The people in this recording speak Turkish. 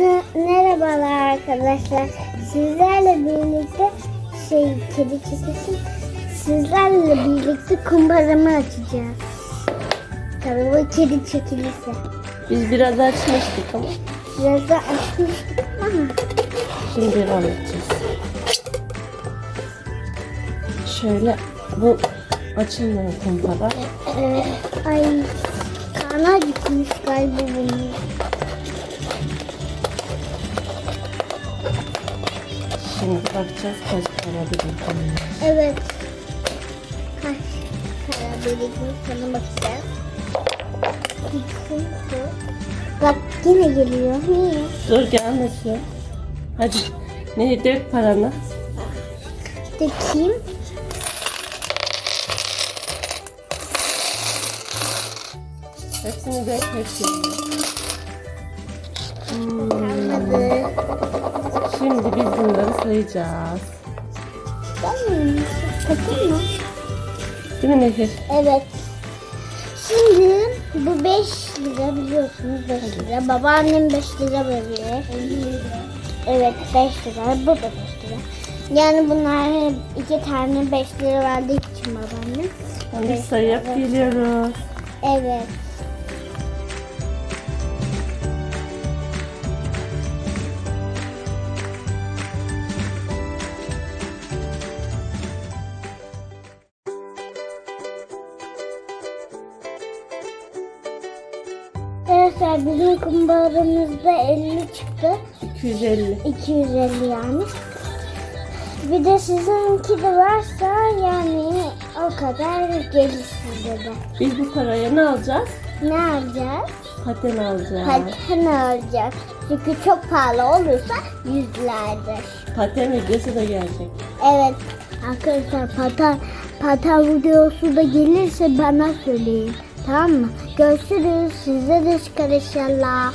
Herkese merhabalar arkadaşlar. Sizlerle birlikte şey kedi çekilsin. Sizlerle birlikte kumbaramı açacağız. Tabii bu kedi çekilirse. Biz biraz açmıştık ama Biraz da açmıştık ama. şimdi devam edeceğiz. Şöyle bu açılmıyor kumpara. Ee, ay kana gitmiş galiba Şimdi bakacağız kaç para birikmiş. Evet. Kaç para birikmiş sana bakacağız. Bak yine geliyor. Niye? Dur gelmesin. Hadi ne dök paranı. Dökeyim. Hepsini dök hepsini. Hmm. Şimdi biz bunları sayacağız. Ben mi? Takım mı? Değil mi Nehir? Evet. Şimdi bu 5 lira biliyorsunuz 5 lira. Babaannem 5 lira veriyor. Evet 5 lira. Bu da 5 lira. Yani bunlar iki tane 5 lira verdiği için babaannem. Hadi sayıp geliyoruz. Evet. Arkadaşlar bizim kumbaramızda 50 çıktı. 250. 250 yani. Bir de sizinki de varsa yani o kadar gelir size de. Biz bu paraya ne alacağız? Ne alacağız? Paten alacağız. Paten alacağız. Çünkü çok pahalı olursa yüzlerdir. Paten videosu da gelecek. Evet arkadaşlar paten, paten videosu da gelirse bana söyleyin. Tamam mı? Görüşürüz. Size de çıkar inşallah.